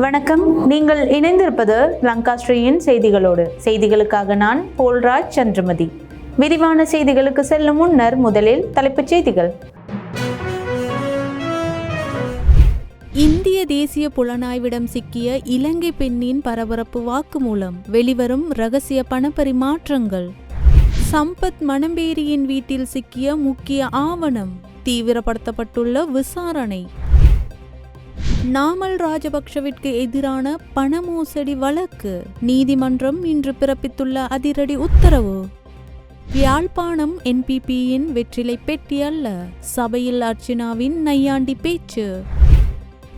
வணக்கம். நீங்கள் இணைந்திருப்பது லங்காஸ்ரீயின் செய்திகளோடு. செய்திகளுக்காக நான் போல்ராஜ் சந்திரமதி. விரிவான செய்திகளுக்கு செல்லும் முன்னர் முதலில் தலைப்புச் செய்திகள். இந்திய தேசிய புலனாய்விடம் சிக்கிய இலங்கை பெண்ணின் பரபரப்பு வாக்குமூலம். வெளிவரும் ரகசிய பணப்பரிமாற்றங்கள். சம்பத் மணம்பேரியின் வீட்டில் சிக்கிய முக்கிய ஆவணம். தீவிரப்படுத்தப்பட்டுள்ள விசாரணை. நாமல் ராஜபக்ஷவிற்கு எதிரான பண மோசடி வழக்கு. நீதிமன்றம் இன்று பிறப்பித்துள்ள அதிரடி உத்தரவு. யாழ்ப்பாணம் என்பிபியின் வெற்றிலை பெட்டி அல்ல. சபையில் அர்ச்சனாவின் நையாண்டி பேச்சு.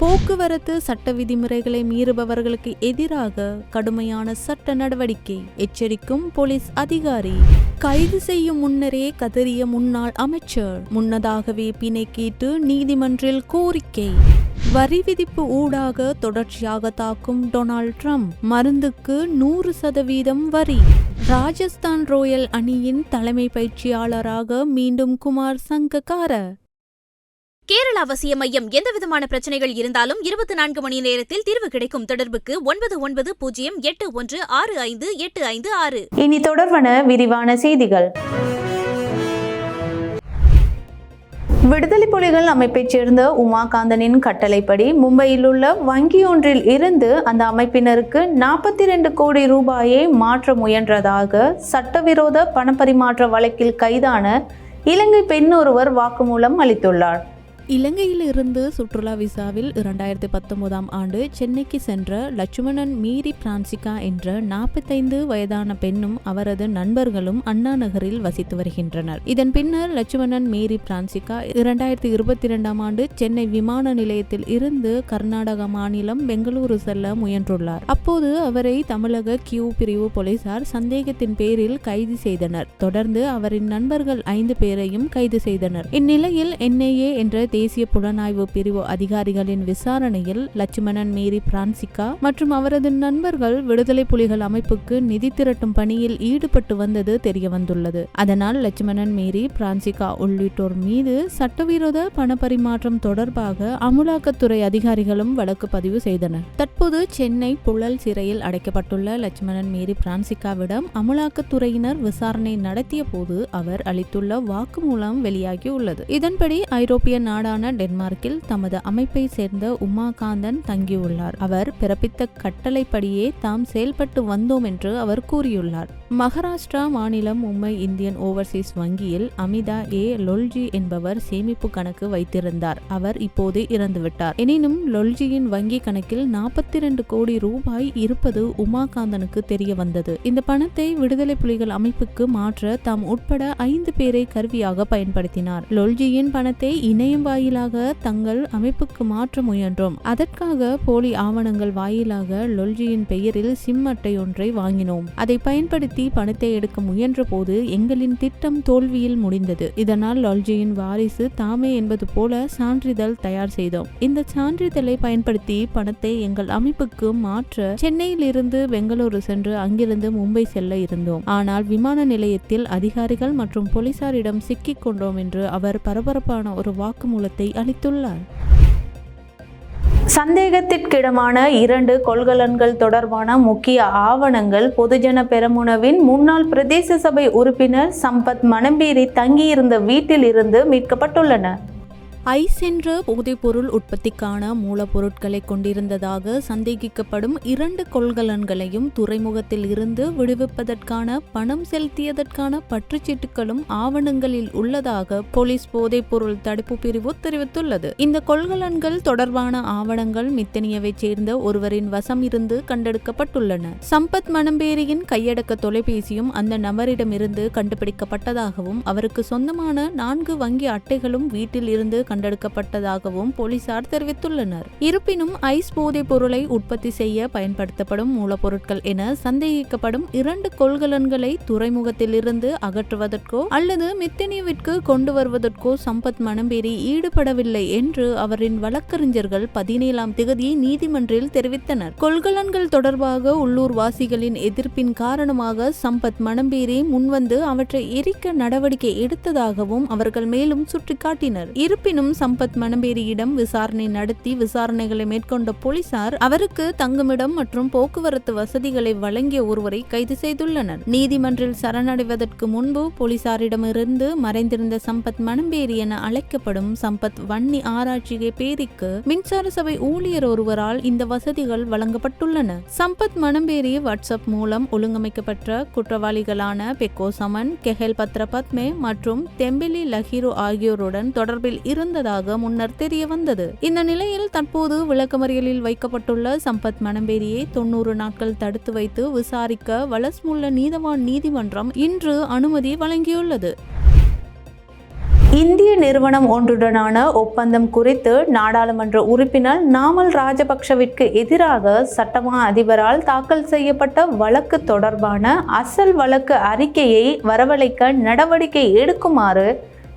போக்குவரத்து சட்ட விதிமுறைகளை மீறுபவர்களுக்கு எதிராக கடுமையான சட்ட நடவடிக்கை எச்சரிக்கும் போலீஸ் அதிகாரி. கைது செய்யும் முன்னரே கதறிய முன்னாள் அமைச்சர். முன்னதாகவே பிணை கேட்டு நீதிமன்றில் கோரிக்கை. வரி விதிப்பு ஊடாக தொடர்ச்சியாக தாக்கும் டொனால்ட் ட்ரம்ப். மருந்துக்கு நூறு சதவீதம் வரி. ராஜஸ்தான் ராயல் அணியின் தலைமை பயிற்சியாளராக மீண்டும் குமார் சங்ககார கேரள அவசிய மையம் எந்தவிதமான பிரச்சனைகள் இருந்தாலும் இருபத்தி நான்கு மணி நேரத்தில் தீர்வு கிடைக்கும் தொடர்புக்கு ஒன்பது ஒன்பது பூஜ்ஜியம் எட்டு ஒன்று ஆறு ஐந்து எட்டு ஐந்து ஆறு. இனி தொடர்பான விரிவான செய்திகள். விடுதலை புலிகள் அமைப்பைச் சேர்ந்த உமாகாந்தனின் கட்டளைப்படி மும்பையில் உள்ள வங்கியொன்றில் இருந்து அந்த அமைப்பினருக்கு நாற்பத்தி ரெண்டு கோடி ரூபாயை மாற்ற முயன்றதாக சட்டவிரோத பணப்பரிமாற்ற வழக்கில் கைதான இலங்கை பெண் ஒருவர் வாக்குமூலம் அளித்துள்ளார். இலங்கையில் இருந்து சுற்றுலா விசாவில் இரண்டாயிரத்தி பத்தொன்பதாம் ஆண்டு சென்னைக்கு சென்ற லட்சுமணன் மீரி பிரான்சிகா என்ற நாற்பத்தைந்து வயதான பெண்ணும் அவரது நண்பர்களும் அண்ணா நகரில் வசித்து வருகின்றனர். இதன் பின்னர் லட்சுமணன் மேரி பிரான்சிகா இரண்டாயிரத்தி இருபத்தி இரண்டாம் ஆண்டு சென்னை விமான நிலையத்தில் இருந்து கர்நாடக மாநிலம் பெங்களூரு செல்ல முயன்றுள்ளார். அப்போது அவரை தமிழக கியூ பிரிவு போலீசார் சந்தேகத்தின் பேரில் கைது செய்தனர். தொடர்ந்து அவரின் நண்பர்கள் ஐந்து பேரையும் கைது செய்தனர். இந்நிலையில் என்ஐஏ என்ற தேசிய புலனாய்வு பிரிவு அதிகாரிகளின் விசாரணையில் லட்சுமணன் மேரி பிரான்சிகா மற்றும் அவரது நண்பர்கள் விடுதலை புலிகள் அமைப்புக்கு நிதி திரட்டும் பணியில் ஈடுபட்டு வந்தது தெரியவந்துள்ளது. அதனால் லட்சுமணன் மேரி பிரான்சிகா உள்ளிட்டோர் மீது சட்டவிரோத பணப்பரிமாற்றம் தொடர்பாக அமுலாக்கத்துறை அதிகாரிகளும் வழக்கு பதிவு செய்தனர். தற்போது சென்னை புழல் சிறையில் அடைக்கப்பட்டுள்ள லட்சுமணன் மேரி பிரான்சிகாவிடம் அமுலாக்கத்துறையினர் விசாரணை நடத்திய போது அவர் அளித்துள்ள வாக்குமூலம் வெளியாகியுள்ளது. இதன்படி ஐரோப்பிய நாடு நாடான டென்மார்க்கில் தமது அமைப்பை சேர்ந்த உமாகாந்தன் தங்கியுள்ளார். அவர் பிறப்பித்த கட்டளைப்படியே தாம் செயல்பட்டு வந்தோம் என்று அவர் கூறியுள்ளார். மகாராஷ்டிரா மாநிலம் மும்பை இந்தியன் ஓவர்சீஸ் வங்கியில் அமிதா ஏ. லொல்ஜி என்பவர் சேமிப்பு கணக்கு வைத்திருந்தார். அவர் இப்போது இறந்துவிட்டார். எனினும் லொல்ஜியின் வங்கி கணக்கில் நாற்பத்தி இரண்டு கோடி ரூபாய் இருப்பது உமாகாந்தனுக்கு தெரிய வந்தது. இந்த பணத்தை விடுதலை புலிகள் அமைப்புக்கு மாற்ற தாம் உட்பட ஐந்து பேரை கருவியாக பயன்படுத்தினார். லொல்ஜியின் பணத்தை இணையம் வாயிலாக தங்கள் அமைப்புக்கு மாற்ற முயன்றோம். அதற்காக போலி ஆவணங்கள் வாயிலாக லொல்ஜியின் பெயரில் சிம் அட்டை ஒன்றை வாங்கினோம். அதை பயன்படுத்தி பணத்தை எடுக்க முயன்ற போது எங்களின் திட்டம் தோல்வியில் முடிந்தது. இதனால் லொல்ஜியின் வாரிசு தாமே என்பது போல சான்றிதழ் தயார் செய்தோம். இந்த சான்றிதழை பயன்படுத்தி பணத்தை எங்கள் அமைப்புக்கு மாற்ற சென்னையில் இருந்து பெங்களூரு சென்று அங்கிருந்து மும்பை செல்ல இருந்தோம். ஆனால் விமான நிலையத்தில் அதிகாரிகள் மற்றும் போலீசாரிடம் சிக்கிக் கொண்டோம் என்று அவர் பரபரப்பான ஒரு வாக்குமூலம் வாக்குமூலத்தை அளித்துள்ளார். சந்தேகத்திற்கிடமான இரண்டு கொள்கலன்கள் தொடர்பான முக்கிய ஆவணங்கள் பொதுஜன பெரமுனவின் முன்னாள் பிரதேச சபை உறுப்பினர் சம்பத் மணம்பேரி தங்கியிருந்த வீட்டில் இருந்து மீட்கப்பட்டுள்ளன. ஐஸ் என்ற போதைப்பொருள் உற்பத்திக்கான மூலப்பொருட்களை கொண்டிருந்ததாக சந்தேகிக்கப்படும் இரண்டு கொள்கலன்களையும் துறைமுகத்தில் இருந்து விடுவிப்பதற்கான பணம் செலுத்தியதற்கான பற்றுச்சீட்டுகளும் ஆவணங்களில் உள்ளதாக போலீஸ் போதைப்பொருள் தடுப்பு பிரிவு தெரிவித்துள்ளது. இந்த கொள்கலன்கள் தொடர்பான ஆவணங்கள் மித்தனியவை சேர்ந்த ஒருவரின் வசம் இருந்து கண்டெடுக்கப்பட்டுள்ளன. சம்பத் மணம்பேரியின் கையடக்க தொலைபேசியும் அந்த நபரிடமிருந்து கண்டுபிடிக்கப்பட்டதாகவும் அவருக்கு சொந்தமான நான்கு வங்கி அட்டைகளும் வீட்டில் இருந்து கண்டெடுக்கப்பட்டதாகவும் போலீசார் தெரிவித்துள்ளனர். இருப்பினும் ஐஸ் போதைப் பொருளை உற்பத்தி செய்ய பயன்படுத்தப்படும் மூலப்பொருட்கள் என சந்தேகிக்கப்படும் இரண்டு கொள்கலன்களை துறைமுகத்தில் இருந்து அகற்றுவதற்கோ அல்லது மித்தனியவிற்கு கொண்டு வருவதற்கோ சம்பத் மணம்பேரி ஈடுபடவில்லை என்று அவரின் வழக்கறிஞர்கள் பதினேழாம் திகதி நீதிமன்றில் தெரிவித்தனர். கொள்கலன்கள் தொடர்பாக உள்ளூர் வாசிகளின் எதிர்ப்பின் காரணமாக சம்பத் மணம்பேரி முன்வந்து அவற்றை எரிக்க நடவடிக்கை எடுத்ததாகவும் அவர்கள் மேலும் சுட்டிக்காட்டினர். இருப்பினும் எனினும் சம்பத் மணம்பேரியிடம் விசாரணை நடத்தி விசாரணைகளை மேற்கொண்ட போலீசார் அவருக்கு தங்குமிடம் மற்றும் போக்குவரத்து வசதிகளை வழங்கிய ஒருவரை கைது செய்துள்ளனர். நீதிமன்றில் சரணடைவதற்கு முன்பு போலீசாரிடமிருந்து மறைந்திருந்த சம்பத் மணம்பேரி என அழைக்கப்படும் சம்பத் வன்னி ஆராய்ச்சி பேரிக்கு மின்சார சபை ஊழியர் ஒருவரால் இந்த வசதிகள் வழங்கப்பட்டுள்ளன. சம்பத் மணம்பேரி வாட்ஸ்அப் மூலம் ஒழுங்கமைக்கப்பட்ட குற்றவாளிகளான பெக்கோ சமன் கெஹல் பத்ரபத்மே மற்றும் தெம்பிலி லஹிரு ஆகியோருடன் தொடர்பில் இருந்த இருந்ததாக முன்னர் தெரிய வந்தது. இந்த நிலையில் தற்போது விளக்கமறியலில் வைக்கப்பட்டுள்ள சம்பத் மணம்பேரியை தொன்னூறு நாட்கள் தடுத்து வைத்து விசாரிக்க வலஸ்முல்ல நீதவான் நீதிமன்றம் இன்று அனுமதி வழங்கியுள்ளது. இந்திய நிறுவனம் ஒன்றுடனான ஒப்பந்தம் குறித்து நாடாளுமன்ற உறுப்பினர் நாமல் ராஜபக்ஷவிற்கு எதிராக சட்டமா அதிபரால் தாக்கல் செய்யப்பட்ட வழக்கு தொடர்பான அசல் வழக்கு அறிக்கையை வரவழைக்க நடவடிக்கை எடுக்குமாறு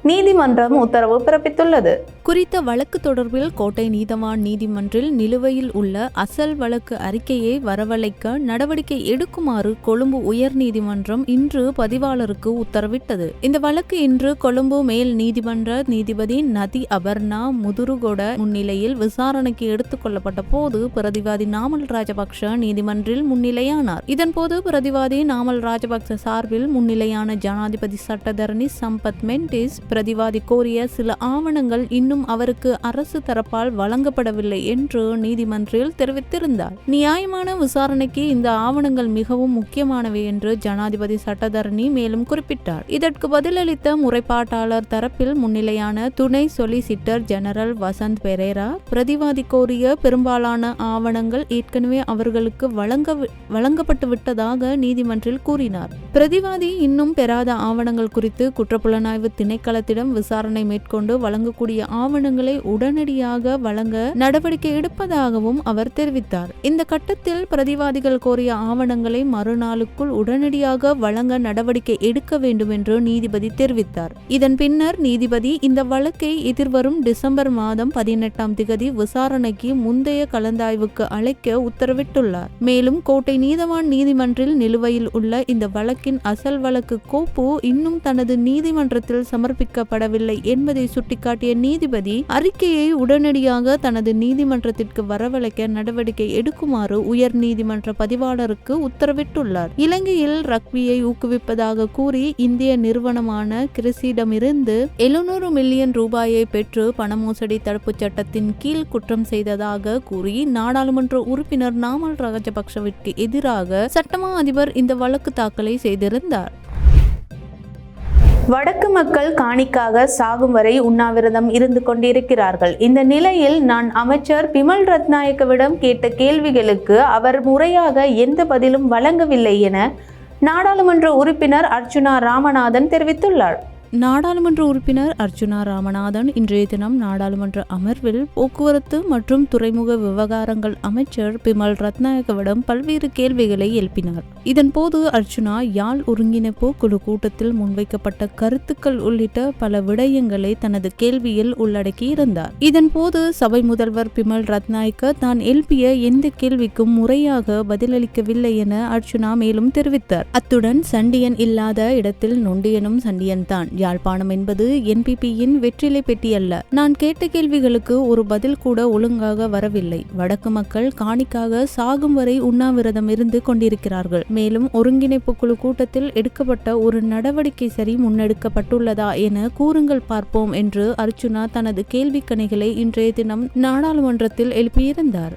நீதிமன்றம் உத்தரவு பிறப்பித்துள்ளது. குறித்த வழக்கு தொடர்பில் கோட்டை நீதவான் நீதிமன்றில் நிலுவையில் உள்ள அசல் வழக்கு அறிக்கையை வரவழைக்க நடவடிக்கை எடுக்குமாறு கொழும்பு உயர் நீதிமன்றம் இன்று பதிவாளருக்கு உத்தரவிட்டது. இந்த வழக்கு இன்று கொழும்பு மேல் நீதிமன்ற நீதிபதி நதி அபர்ணா முதுருகொட முன்னிலையில் விசாரணைக்கு எடுத்துக் கொள்ளப்பட்ட போது பிரதிவாதி நாமல் ராஜபக்ஷ நீதிமன்றில் முன்னிலையானார். இதன்போது பிரதிவாதி நாமல் ராஜபக்ஷ சார்பில் முன்னிலையான ஜனாதிபதி சட்டத்தரணி சம்பத் மெண்டிஸ் பிரதிவாதி கோரிய சில ஆவணங்கள் இன்னும் அவருக்கு அரசு தரப்பால் வழங்கப்படவில்லை என்று நீதிமன்றில் தெரிவித்திருந்தார். நியாயமான விசாரணைக்கு இந்த ஆவணங்கள் மிகவும் முக்கியமானவை என்று ஜனாதிபதி சட்டத்தரணி மேலும் குறிப்பிட்டார். இதற்கு பதிலளித்த முறைப்பாட்டாளர் தரப்பில் முன்னிலையான துணை சொலிசிட்டர் ஜெனரல் வசந்த் பெரேரா பிரதிவாதி கோரிய பெரும்பாலான ஆவணங்கள் ஏற்கனவே அவர்களுக்கு வழங்க வழங்கப்பட்டு விட்டதாக நீதிமன்றில் கூறினார். பிரதிவாதி இன்னும் பெறாத ஆவணங்கள் குறித்து குற்றப்புலனாய்வு திணைக்களத்திடம் விசாரணை மேற்கொண்டு வழங்கக்கூடிய ஆவணங்களை உடனடியாக வழங்க நடவடிக்கை எடுப்பதாகவும் அவர் தெரிவித்தார். இந்த கட்டத்தில் பிரதிவாதிகள் கோரிய ஆவணங்களை மறுநாளுக்குள் உடனடியாக வழங்க நடவடிக்கை எடுக்க வேண்டும் என்று நீதிபதி தெரிவித்தார். இதன் பின்னர் நீதிபதி இந்த வழக்கை எதிர்வரும் டிசம்பர் மாதம் பதினெட்டாம் திகதி விசாரணைக்கு முந்தைய கலந்தாய்வுக்கு அழைக்க உத்தரவிட்டுள்ளார். மேலும் கோட்டை நீதவான் நீதிமன்றில் நிலுவையில் உள்ள இந்த வழக்கின் அசல் வழக்கு கோப்பு இன்னும் தனது நீதிமன்றத்தில் சமர்ப்பிக்கப்படவில்லை என்பதை சுட்டிக்காட்டிய நீதிபதி அறிக்கையை உடனடியாக தனது நீதிமன்றத்திற்கு வரவழைக்க நடவடிக்கை எடுக்குமாறு உயர் நீதிமன்ற பதிவாளருக்கு உத்தரவிட்டுள்ளார். இலங்கையில் ரக்பியை ஊக்குவிப்பதாக கூறி இந்திய நிறுவனமான கிறிஸிடமிருந்து எழுநூறு மில்லியன் ரூபாயை பெற்று பண மோசடி தடுப்பு சட்டத்தின் கீழ் குற்றம் செய்ததாக கூறி நாடாளுமன்ற உறுப்பினர் நாமல் ராஜபக்ஷவிற்கு எதிராக சட்டமா அதிபர் இந்த வழக்கு தாக்கலை செய்திருந்தார். வடக்கு மக்கள் காணிக்காக சாகும் வரை உண்ணாவிரதம் இருந்து கொண்டிருக்கிறார்கள். இந்த நிலையில் நான் அமைச்சர் பிமல் ரத்நாயக்கவிடம் கேட்ட கேள்விகளுக்கு அவர் முறையாக எந்த பதிலும் வழங்கவில்லை என நாடாளுமன்ற உறுப்பினர் அர்ச்சுனா ராமநாதன் தெரிவித்துள்ளார். நாடாளுமன்ற உறுப்பினர் அர்ஜுனா ராமநாதன் இன்றைய தினம் நாடாளுமன்ற அமர்வில் போக்குவரத்து மற்றும் துறைமுக விவகாரங்கள் அமைச்சர் பிமல் ரத்நாயகவிடம் பல்வேறு கேள்விகளை எழுப்பினார். இதன்போது அர்ச்சுனா யாழ் ஒருங்கிணைப்பு குழு கூட்டத்தில் முன்வைக்கப்பட்ட கருத்துக்கள் உள்ளிட்ட பல விடயங்களை தனது கேள்வியில் உள்ளடக்கியிருந்தார். இதன்போது சபை முதல்வர் பிமல் ரத்நாயக்க தான் எழுப்பிய எந்த கேள்விக்கும் முறையாக பதிலளிக்கவில்லை என அர்ச்சுனா மேலும் தெரிவித்தார். அத்துடன் சண்டியன் இல்லாத இடத்தில் நொண்டியனும் சண்டியன் தான் யாழ்ப்பாணம் என்பது என்பிபியின் வெற்றிலை பெட்டி அல்ல. நான் கேட்ட கேள்விகளுக்கு ஒரு பதில் கூட ஒழுங்காக வரவில்லை. வடக்கு மக்கள் காணிக்காக சாகும் வரை உண்ணாவிரதம் இருந்து கொண்டிருக்கிறார்கள். மேலும் ஒருங்கிணைப்பு குழு கூட்டத்தில் எடுக்கப்பட்ட ஒரு நடவடிக்கை சரி முன்னெடுக்கப்பட்டுள்ளதா என கூறுங்கள் பார்ப்போம் என்று அர்ச்சுனா தனது கேள்விக்கணைகளை இன்றைய தினம் நாடாளுமன்றத்தில் எழுப்பியிருந்தார்.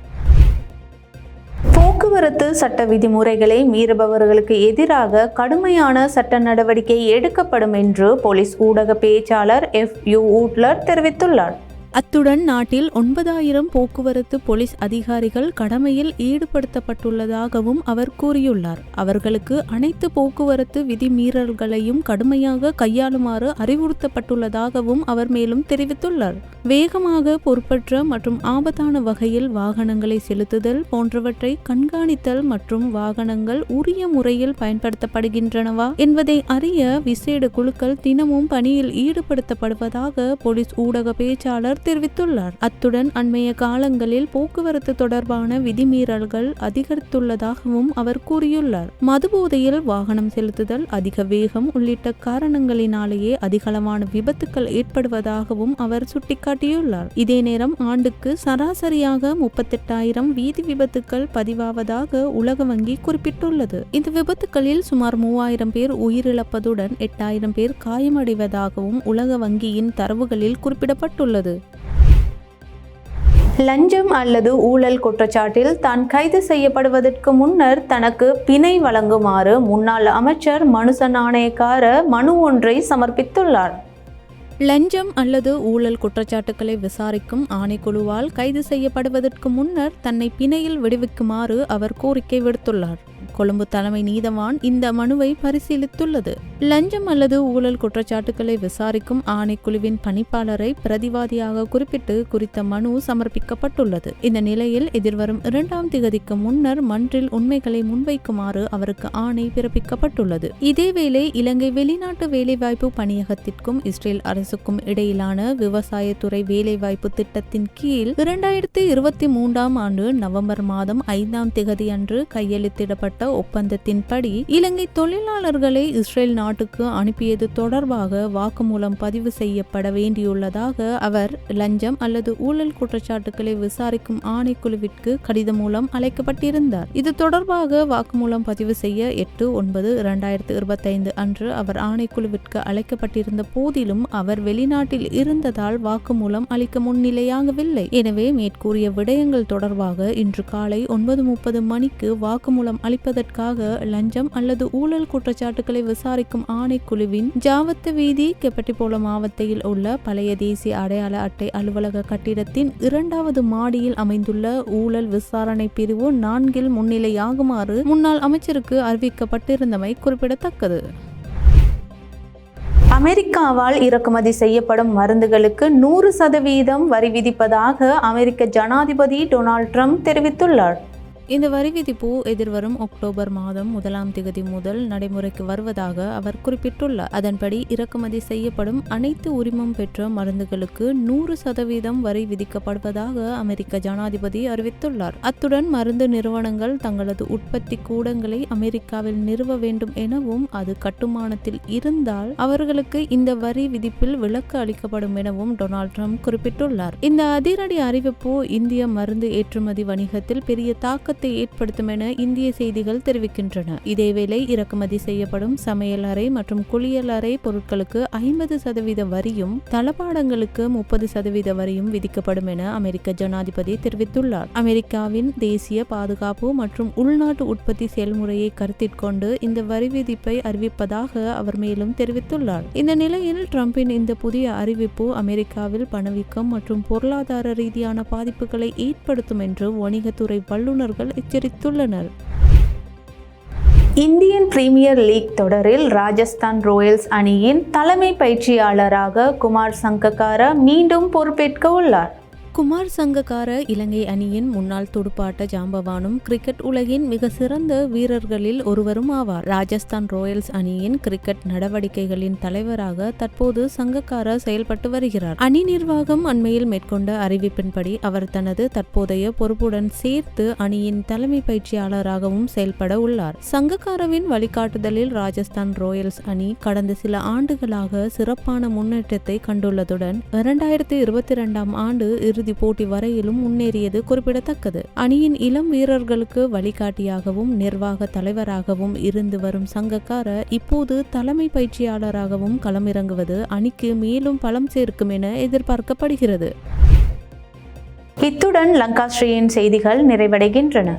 போக்குவரத்து சட்ட விதிமுறைகளை மீறுபவர்களுக்கு எதிராக கடுமையான சட்ட நடவடிக்கை எடுக்கப்படும் என்று போலீஸ் ஊடக பேச்சாளர் எஃப் யூ ஊட்லர் தெரிவித்துள்ளார். அத்துடன் நாட்டில் ஒன்பதாயிரம் போக்குவரத்து போலீஸ் அதிகாரிகள் கடமையில் ஈடுபடுத்தப்பட்டுள்ளதாகவும் அவர் கூறியுள்ளார். அவர்களுக்கு அனைத்து போக்குவரத்து விதிமீறல்களையும் கடுமையாக கையாளுமாறு அறிவுறுத்தப்பட்டுள்ளதாகவும் அவர் மேலும் தெரிவித்துள்ளார். வேகமாக பொறுப்பற்ற மற்றும் ஆபத்தான வகையில் வாகனங்களை செலுத்துதல் போன்றவற்றை கண்காணித்தல் மற்றும் வாகனங்கள் உரிய முறையில் பயன்படுத்தப்படுகின்றனவா என்பதை அறிய விசேட குழுக்கள் தினமும் பணியில் ஈடுபடுத்தப்படுவதாக போலீஸ் ஊடக பேச்சாளர் தெரிவித்துள்ளார். அத்துடன் அண்மைய காலங்களில் போக்குவரத்து தொடர்பான விதிமீறல்கள் அதிகரித்துள்ளதாகவும் அவர் கூறியுள்ளார். மதுபோதையில் வாகனம் செலுத்துதல் அதிக வேகம் உள்ளிட்ட காரணங்களினாலேயே அதிகளவான விபத்துக்கள் ஏற்படுவதாகவும் அவர் சுட்டிக்காட்டியுள்ளார். இதே நேரம் ஆண்டுக்கு சராசரியாக முப்பத்தெட்டாயிரம் வீதி விபத்துக்கள் பதிவாவதாக உலக வங்கி குறிப்பிட்டுள்ளது. இந்த விபத்துகளில் சுமார் மூவாயிரம் பேர் உயிரிழப்பதுடன் எட்டாயிரம் பேர் காயமடைவதாகவும் உலக வங்கியின் தரவுகளில் குறிப்பிடப்பட்டுள்ளது. லஞ்சம் அல்லது ஊழல் குற்றச்சாட்டில் தான் கைது செய்யப்படுவதற்கு முன்னர் தனக்கு பிணை வழங்குமாறு முன்னாள் அமைச்சர் மனுச நாணயக்கார மனு ஒன்றை சமர்ப்பித்துள்ளார். லஞ்சம் அல்லது ஊழல் குற்றச்சாட்டுக்களை விசாரிக்கும் ஆணைக்குழுவால் கைது செய்யப்படுவதற்கு முன்னர் தன்னை பிணையில் விடுவிக்குமாறு அவர் கோரிக்கை விடுத்துள்ளார். கொழும்பு தலைமை நீதவான் இந்த மனுவை பரிசீலித்துள்ளது. லஞ்சம் அல்லது ஊழல் குற்றச்சாட்டுக்களை விசாரிக்கும் ஆணைக்குழுவின் பணிப்பாளரை பிரதிவாதியாக குறிப்பிட்டு குறித்த மனு சமர்ப்பிக்கப்பட்டுள்ளது. இந்த நிலையில் எதிர்வரும் இரண்டாம் திகதிக்கு முன்னர் மன்றில் உண்மைகளை முன்வைக்குமாறு அவருக்கு ஆணை பிறப்பிக்கப்பட்டுள்ளது. இதேவேளை இலங்கை வெளிநாட்டு வேலைவாய்ப்பு பணியகத்திற்கும் இஸ்ரேல் அரசுக்கும் இடையிலான விவசாயத்துறை வேலைவாய்ப்பு திட்டத்தின் கீழ் இரண்டாயிரத்தி இருபத்தி மூன்றாம் ஆண்டு நவம்பர் மாதம் ஐந்தாம் திகதி அன்று கையெழுத்திடப்பட்ட ஒப்பந்தத்தின்படி இலங்கை தொழிலாளர்களை இஸ்ரேல் நாட்டுக்கு அனுப்பியது தொடர்பாக வாக்குமூலம் பதிவு செய்யப்பட வேண்டியுள்ளதாக அவர் லஞ்சம் அல்லது ஊழல் குற்றச்சாட்டுகளை விசாரிக்கும் ஆணைக்குழுவிற்கு கடிதம் மூலம் அழைக்கப்பட்டிருந்தார். இது தொடர்பாக வாக்குமூலம் பதிவு செய்ய எட்டு ஒன்பது இரண்டாயிரத்து இருபத்தைந்து அன்று அவர் ஆணைக்குழுவிற்கு அழைக்கப்பட்டிருந்த போதிலும் அவர் வெளிநாட்டில் இருந்ததால் வாக்குமூலம் அளிக்க முன்னிலையாகவில்லை. எனவே மேற்கூறிய விடயங்கள் தொடர்பாக இன்று காலை ஒன்பது முப்பது மணிக்கு வாக்குமூலம் அளிப்பது செய்வதற்காக லஞ்சம் அல்லது ஊழல் குற்றச்சாட்டுகளை விசாரிக்கும் ஆணைக்குழுவின் ஜாவத்து வீதி கெப்பட்டிபோல மாவட்டத்தில் உள்ள பழைய தேசிய அடையாள அட்டை அலுவலக கட்டிடத்தின் இரண்டாவது மாடியில் அமைந்துள்ள ஊழல் விசாரணை பிரிவு நான்கில் முன்னிலையாகுமாறு முன்னாள் அமைச்சருக்கு அறிவிக்கப்பட்டிருந்தமை குறிப்பிடத்தக்கது. அமெரிக்காவால் இறக்குமதி செய்யப்படும் மருந்துகளுக்கு நூறு சதவீதம் வரி விதிப்பதாக அமெரிக்க ஜனாதிபதி டொனால்ட் ட்ரம்ப் தெரிவித்துள்ளார். இந்த வரி விதிப்பு எதிர்வரும் அக்டோபர் மாதம் முதலாம் திகதி முதல் நடைமுறைக்கு வருவதாக அவர் குறிப்பிட்டுள்ளார். அதன்படி இறக்குமதி செய்யப்படும் அனைத்து உரிமம் பெற்ற மருந்துகளுக்கு நூறு சதவீதம் வரி விதிக்கப்படுவதாக அமெரிக்க ஜனாதிபதி அறிவித்துள்ளார். அத்துடன் மருந்து நிறுவனங்கள் தங்களது உற்பத்தி கூடங்களை அமெரிக்காவில் நிறுவ வேண்டும் எனவும் அது கட்டுமானத்தில் இருந்தால் அவர்களுக்கு இந்த வரி விதிப்பில் விலக்கு அளிக்கப்படும் எனவும் டொனால்ட் ட்ரம்ப் குறிப்பிட்டுள்ளார். இந்த அதிரடி அறிவிப்பு இந்திய மருந்து ஏற்றுமதி வணிகத்தில் பெரிய தாக்கத்தை ஏற்படுத்தும் என இந்திய செய்திகள் தெரிவிக்கின்றன. இதேவேளை இறக்குமதி செய்யப்படும் சமையலறை மற்றும் குளியலறை பொருட்களுக்கு ஐம்பது சதவீத வரியும் தளபாடங்களுக்கு முப்பது சதவீத வரியும் விதிக்கப்படும் என அமெரிக்க ஜனாதிபதி தெரிவித்துள்ளார். அமெரிக்காவின் தேசிய பாதுகாப்பு மற்றும் உள்நாட்டு உற்பத்தி செயல்முறையை கருத்தில் கொண்டு இந்த வரி விதிப்பை அறிவிப்பதாக அவர் மேலும் தெரிவித்துள்ளார். இந்த நிலையில் டிரம்பின் இந்த புதிய அறிவிப்பு அமெரிக்காவில் பணவீக்கம் மற்றும் பொருளாதார ரீதியான பாதிப்புகளை ஏற்படுத்தும் என்று வணிகத்துறை வல்லுநர்கள் எச்சரித்துள்ளனர். இந்தியன் பிரீமியர் லீக் தொடரில் ராஜஸ்தான் ராயல்ஸ் அணியின் தலைமை பயிற்சியாளராக குமார் சங்கக்கார மீண்டும் பொறுப்பேற்க உள்ளார். குமார் சங்கக்கார இலங்கை அணியின் முன்னாள் துடுப்பாட்ட ஜாம்பவானும் கிரிக்கெட் உலகின் மிக சிறந்த வீரர்களில் ஒருவரும் ஆவார். ராஜஸ்தான் ராயல்ஸ் அணியின் கிரிக்கெட் நடவடிக்கைகளின் தலைவராக தற்போது சங்கக்கார செயல்பட்டு வருகிறார். அணி நிர்வாகம் அண்மையில் மேற்கொண்ட அறிவிப்பின்படி அவர் தனது தற்போதைய பொறுப்புடன் சேர்த்து அணியின் தலைமை பயிற்சியாளராகவும் செயல்பட உள்ளார். சங்கக்காரவின் வழிகாட்டுதலில் ராஜஸ்தான் ராயல்ஸ் அணி கடந்த சில ஆண்டுகளாக சிறப்பான முன்னேற்றத்தை கண்டுள்ளதுடன் இரண்டாயிரத்தி இருபத்தி இரண்டாம் ஆண்டு இறுதி போட்டி வரையிலும் முன்னேறியது குறிப்பிடத்தக்கது. அணியின் இளம் வீரர்களுக்கு வழிகாட்டியாகவும் நிர்வாக தலைவராகவும் இருந்து வரும் சங்கக்கார இப்போது தலைமை பயிற்சியாளராகவும் களமிறங்குவது அணிக்கு மேலும் பலம் சேர்க்கும் என எதிர்பார்க்கப்படுகிறது. இத்துடன் லங்காஸ்ரீயின் செய்திகள் நிறைவடைகின்றன.